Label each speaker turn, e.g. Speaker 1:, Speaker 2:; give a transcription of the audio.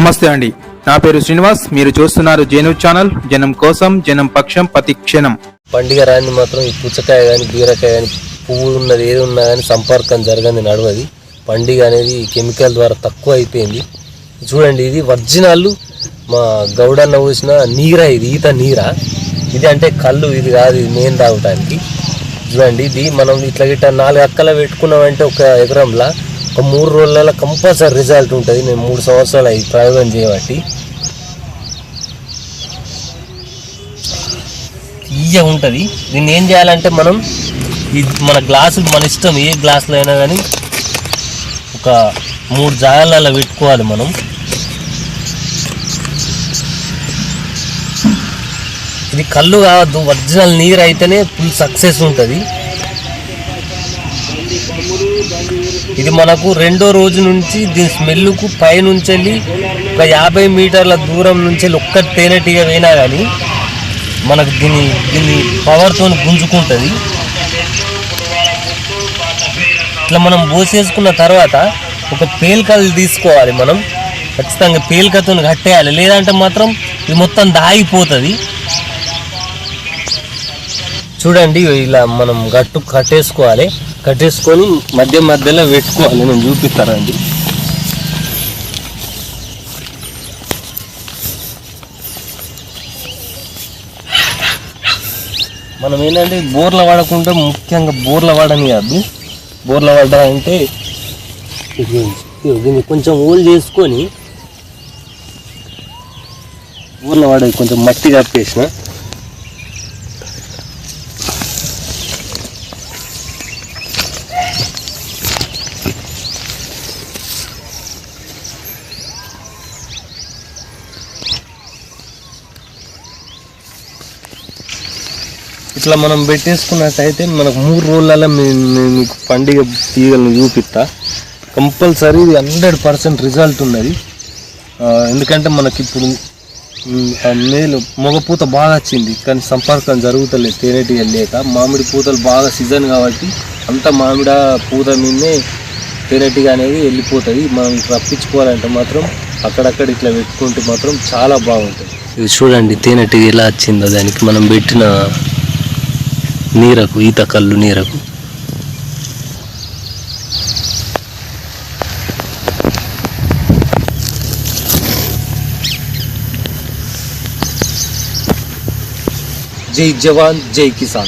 Speaker 1: నమస్తే అండి. నా పేరు శ్రీనివాస్. మీరు చూస్తున్నారు జేను ఛానల్. జనం కోసం జనం పక్షం ప్రతి క్షణం.
Speaker 2: పండుగ రాని మాత్రం ఈ పుచ్చకాయ కానీ బీరకాయ కానీ పువ్వు ఉన్నది ఏది ఉన్నా కానీ సంపర్కం జరగని నడవది పండుగ అనేది కెమికల్ ద్వారా తక్కువ అయిపోయింది. చూడండి ఇది ఒరిజినల్ మా గౌడన్న పోసిన నీరా ఇది ఈత నీరా. ఇది అంటే కళ్ళు ఇది కాదు ఇది నేను తాగటానికి చూడండి ఇది మనం ఇట్లా గిట్ట నాలుగు అక్కల పెట్టుకున్నామంటే ఒక ఎకరంలా ఒక మూడు రోజులలో కంపల్సరీ రిజల్ట్ ఉంటుంది. నేను మూడు సంవత్సరాలు అవి ప్రయోగం చేయబట్టి. ఈజీగా ఉంటుంది. దీన్ని ఏం చేయాలంటే మనం ఈ మన గ్లాసు మన ఇష్టం ఏ గ్లాసులో అయినా కానీ ఒక మూడు జాగాలలో పెట్టుకోవాలి మనం. ఇది కళ్ళు కావద్దు. ఒరిజినల్ నీరు అయితేనే ఫుల్ సక్సెస్ ఉంటుంది. ఇది మనకు రెండో రోజు నుంచి దీని స్మెల్కు పైనుంచి వెళ్ళి ఒక యాభై మీటర్ల దూరం నుంచి వెళ్ళి ఒక్క తేనెటీగ పోయినా కానీ మనకు దీన్ని దీన్ని పవర్తో గుంజుకుంటుంది. ఇట్లా మనం పోసేసుకున్న తర్వాత ఒక పేలికలు తీసుకోవాలి మనం. ఖచ్చితంగా పేలికతో కట్టేయాలి. లేదంటే మాత్రం ఇది మొత్తం దాగిపోతుంది. చూడండి ఇలా మనం గట్టు కట్టేసుకోవాలి. కట్టేసుకొని మధ్య మధ్యలో పెట్టుకోవాలి. నేను చూపిస్తానండి. మనం ఏంటంటే బోర్ల వాడకుండా ముఖ్యంగా బోర్ల వాడని కాదు బోర్ల వాడాలంటే అంటే దీన్ని కొంచెం ఓల్ చేసుకొని బోర్ల వాడ కొంచెం మట్టి కప్పేసిన. ఇట్లా మనం పెట్టేసుకున్నట్టయితే మనకు మూడు రోజులలో మేము మేము మీకు పండుగ తీగలను చూపిస్తా. కంపల్సరీ ఇది హండ్రెడ్ పర్సెంట్ రిజల్ట్ ఉన్నది. ఎందుకంటే మనకి ఇప్పుడు మేలు మగపూత బాగా వచ్చింది. కానీ సంపర్కం జరుగుతలేదు తేనెటీగ లేక. మామిడి పూతలు బాగా సీజన్ కాబట్టి అంత మామిడ పూత మీదనే తేనెటీగ అనేది వెళ్ళిపోతుంది. మనం రప్పించుకోవాలంటే మాత్రం అక్కడక్కడ ఇట్లా పెట్టుకుంటే మాత్రం చాలా బాగుంటుంది. ఇది చూడండి తేనెటీగ ఎలా వచ్చిందో. దానికి మనం పెట్టిన नीरक ईत कल नीरक जय जवान जय किसान